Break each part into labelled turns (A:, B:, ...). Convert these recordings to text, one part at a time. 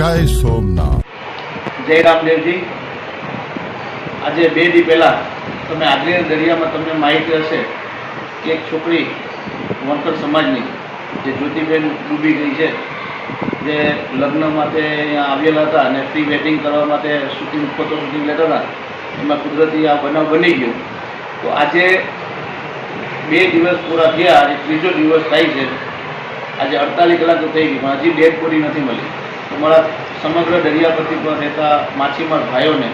A: જય સોમનાથ.
B: જય રામદેવજી. આજે બે દી પહેલાં તમે આગ્નેય દરિયામાં તમને માહિતી હશે કે એક છોકરી વણકર સમાજની, જે જ્યોતિબેન ડૂબી ગઈ છે, જે લગ્ન માટે અહીંયા આવેલા હતા અને પ્રી વેડિંગ કરવા માટે શૂટિંગ ફોટો શૂટિંગ લેતા હતા, એમાં કુદરતી આ બનાવ બની ગયો. તો આજે બે દિવસ પૂરા થયા અને ત્રીજો દિવસ થાય છે. આજે અડતાલીસ કલાક તો થઈ ગઈ, પણ હજી ડેડ બોડી નથી મળી. તો મારા સમગ્ર દરિયાપતિ પર રહેતા માછીમાર ભાઈઓને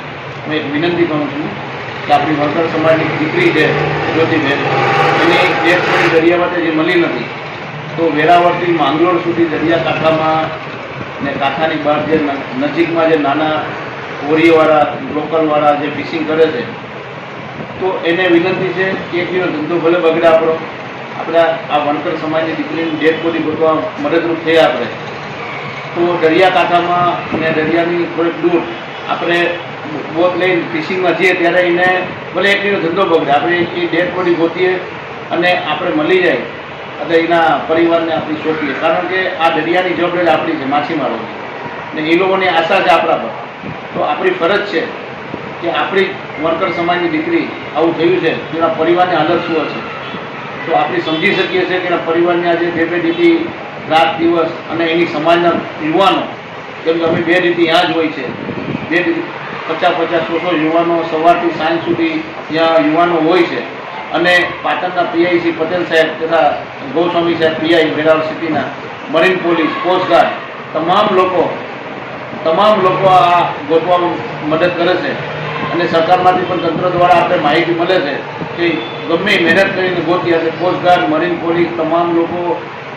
B: હું એક વિનંતી કરું છું કે આપણી વણકર સમાજની દીકરી છે જ્યોતિબેન એની એક પણ દરિયા માટે જે મળી નથી તો વેરાવળથી માંગરોળ સુધી દરિયાકાંઠામાં ને કાંઠાની બહાર જે નજીકમાં જે નાના કોરીવાળા લોકલવાળા જે ફિશિંગ કરે છે, તો એને વિનંતી છે કે એક દિવસ ધંધો ભલે બગડે આપણો, આપણે આ વણકર સમાજની દીકરીની ડેડ બોડી ગોતવા મદદરૂપ થઈએ આપણે. તો દરિયાકાંઠામાં ને દરિયાની થોડીક દૂર આપણે બોટ લઈને ફિશિંગમાં જઈએ ત્યારે એને ભલે દિવસ ધંધો બગડે. આપણે એ ડેડ બોડી ગોતીએ અને આપણે મળી જાય અને એના પરિવારને આપણી સોંપીએ. કારણ કે આ દરિયાની જવાબદારી આપણી છે માછીમારોની ને એ લોકોની આશા છે આપણા પર. તો આપણી ફરજ છે કે આપણી વર્કર સમાજની દીકરી આવું થયું છે, તેના પરિવારની હાલત શું હશે તો આપણે સમજી શકીએ છીએ કે એના પરિવારની આજે બે બે દીદી રાત દિવસ અને એની સમાજના યુવાનો કેમ કે અમે બે રીતે ત્યાં જ હોય છે, બે રીતે પચાસ પચાસ સો યુવાનો સવારથી સાંજ સુધી ત્યાં યુવાનો હોય છે. અને પાટણના શ્રી પટેલ સાહેબ તથા ગૌસ્વામી સાહેબ પીઆઈ વેરાવળ સિટીના મરીન પોલીસ કોસ્ટગાર્ડ તમામ લોકો તમામ લોકો આ ગોઠવામાં મદદ કરે છે. અને સરકારમાંથી પણ તંત્ર દ્વારા આપણે માહિતી મળે છે કે ગમે મહેનત કરીને ગોતી હશે કોસ્ટગાર્ડ મરીન પોલીસ, તમામ લોકો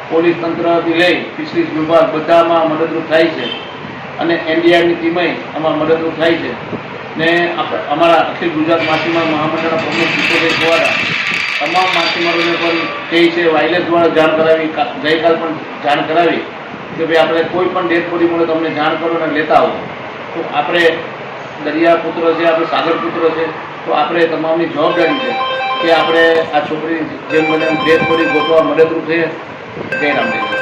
B: પોલીસ તંત્રથી લઈ ફિશરીઝ વિભાગ બધામાં મદદરૂપ થાય છે. અને એનડીઆરની ટીમે આમાં મદદરૂપ થાય છે. ને અમારા અખિલ ગુજરાત માછીમાર મહામંડળના પ્રમુખ કિશોરભાઈ દ્વારા તમામ માછીમારોને પણ કહે છે, વાયરલેસ દ્વારા જાણ કરાવી ગઈકાલ પણ જાણ કરાવી કે ભાઈ આપણે કોઈ પણ ડેથ બોડી મળે તમને જાણ કરો અને લેતા આવો. તો આપણે દરિયા પુત્ર છે, આપણે સાગર પુત્ર છે, તો આપણે તમામની જવાબદારી છે કે આપણે આ છોકરી જેમ બને ડેથ બોડી ગોતવા મદદરૂપ થઈએ. જય રામદેવ